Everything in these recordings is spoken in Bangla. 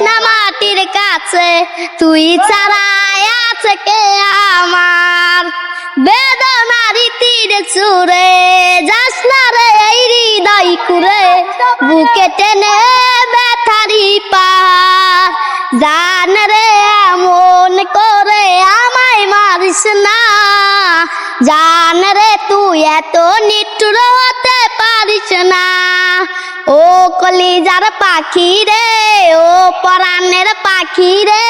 না মাটির কাছে, তুই ছাড়াই আছে কে আমার? বেদনার তীরে চুরে যাস না রে এই হৃদয় কুরে বুকে টেনে ব্যথারি পার জান রে এমন করে আমায় মারিস না। জান রে তুই এত নিষ্ঠুর হতে পারিস না ও কলিজার পাখি রে, ও পরাণের পাখি রে,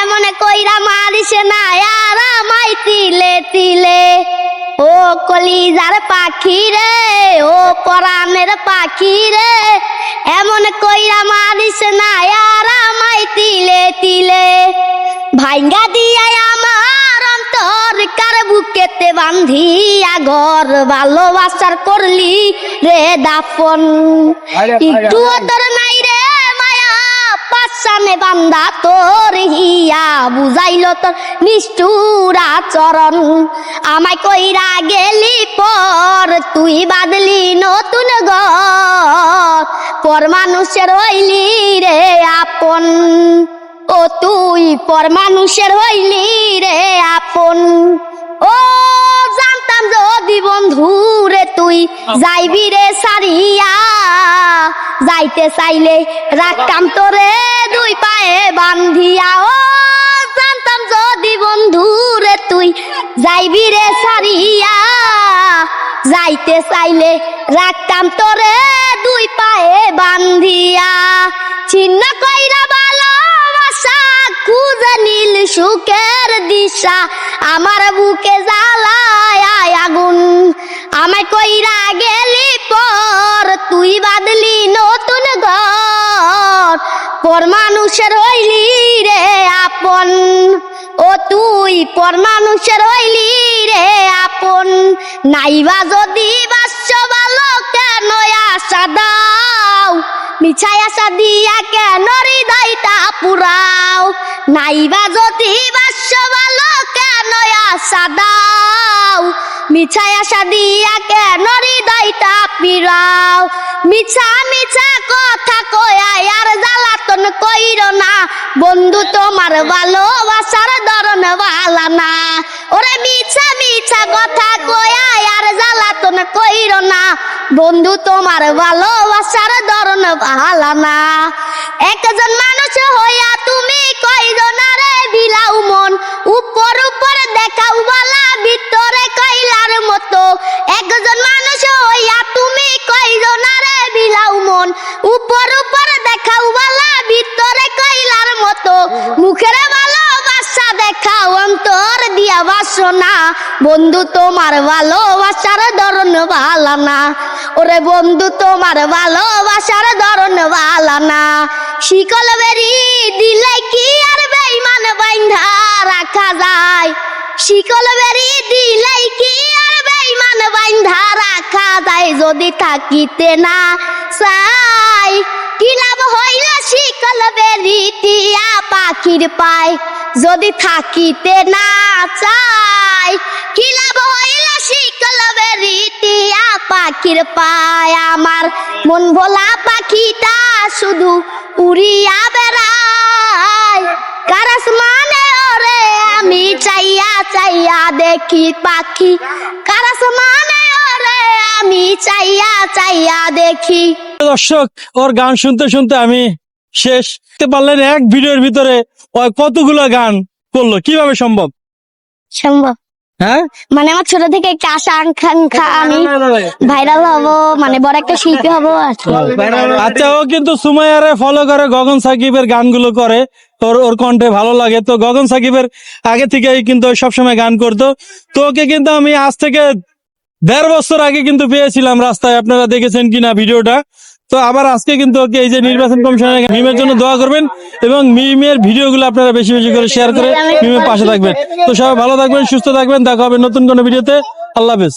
এমন কইরা মারিস না আর আমায় তিলে তিলে। ও কলিজার পাখি রে, ও পরাণের পাখি রে, এমন কইরা মারিস না আর আমায় তিলে তিলে। ভাইঙ্গা দিয়া আমার বান্ধিয়া ঘর ভালোবাসার করলি রে দাফন। একটু তোর নাই রে মায়া পাশানে বান্দা তোর হিয়া বুঝাইল তোর নিষ্ঠুর আচরণ। আমায় কইরা গেলি পর তুই বাদলি নতুন ঘর। পর মানুষের হইলি রে আপন ও তুই পর মানুষের হইলি রে আপন। ও জানতাম যদি বন্ধু রে তুই যাইবি রে সারিয়া যাইতে চাইলে রাখতাম তোরে দুই পায়ে বান্ধিয়া ও জানতাম যদি বন্ধু রে তুই যাইবি রে সারিয়া যাইতে চাইলে রাখতাম তোরে দুই পায়ে বান্ধিয়া ছিন্ন কইরা ভালোবাসা খুঁজে নীল সুখের দিশা আমার বুকে আগুন আমায় কইরা গেলি পর, তুই বাদলি নতুন ঘর। পর মানুষের হইলি রে আপন, ও তুই পর মানুষের হইলি রে আপন। নাইবা যদি বাস্য ভালো কেন আশা দাও মিছাই আশা দিয়া কেন হৃদয়টা পুরাও? নাইবা যদি বাস্য ভালো কেন আশা দাও মিছাই আশা দিয়া কেন হৃদয়টা পিরাও মিছা মিছা কথা কয়া আর জ্বালাতন কইর না। বন্ধু, তোমার ভালোবাসার ধরন ভালা না। ওরে মিছা মিছা কথা কয়া আর জ্বালাতন কইর না। বন্ধু, তোমার ভালোবাসার ধরন ভালা না। একজন মানুষ হইয়া তুমি মুখের ভালোবাসা দেখাও, অন্তর দিয়া বাসনা। বন্ধু, তোমার ভালোবাসার ধরন ভালা না ওরে বন্ধু, তোমার ভালোবাসার ধরন ভালা না শিকল বেরি দিলে কি আর বেইমান বাইন্ধা রাখা যায়? শিকল বেরি দিলে কি আর বেইমান বাইন্ধা রাখা যায়? যদি থাকিতে না চাই বেরি পাখির পায়। যদি থাকিতে না চাই লাভ হইল শিকল বেরি পাখির পায়? আমার মন ভোলা পাখিটা শুধু উড়িয়া বেড়ায়। কারাস মানে ওরে, আমি চাইয়া চাইয়া দেখি পাখি। কারাস মানে ওরে, আমি চাইয়া চাইয়া দেখি। দর্শক, ওর গান শুনতে শুনতে আমি শেষ। পারলেন এক ভিডিওর ভিতরে কতগুলো গান করল কীভাবে সম্ভব? সম্ভব। হ্যাঁ? মানে আমার ছোট থেকে একটা আশা আকাঙ্ক্ষা আমি ভাইরাল হব মানে বড় একটা শিল্পী হব। আচ্ছা ও কিন্তু সুমাইয়ারে ফলো করে গগন সাকিবের গানগুলো করে। ওর ওর কণ্ঠে ভালো লাগে। তো গগন সাকিবের আগে থেকেই কিন্তু সবসময় গান করতো। তো ওকে কিন্তু আমি আজ থেকে দেড় বছর আগে কিন্তু পেয়েছিলাম রাস্তায়। আপনারা দেখেছেন কিনা ভিডিওটা? তো আবার আজকে কিন্তু ওকে এই যে নির্বাচন কমিশনের মিমের জন্য দোয়া করবেন এবং মিমের ভিডিওগুলো আপনারা বেশি বেশি করে শেয়ার করে মিমের পাশে থাকবেন। তো সবাই ভালো থাকবেন, সুস্থ থাকবেন, দেখা হবে নতুন কোনো ভিডিওতে। আল্লাহ হাফেজ।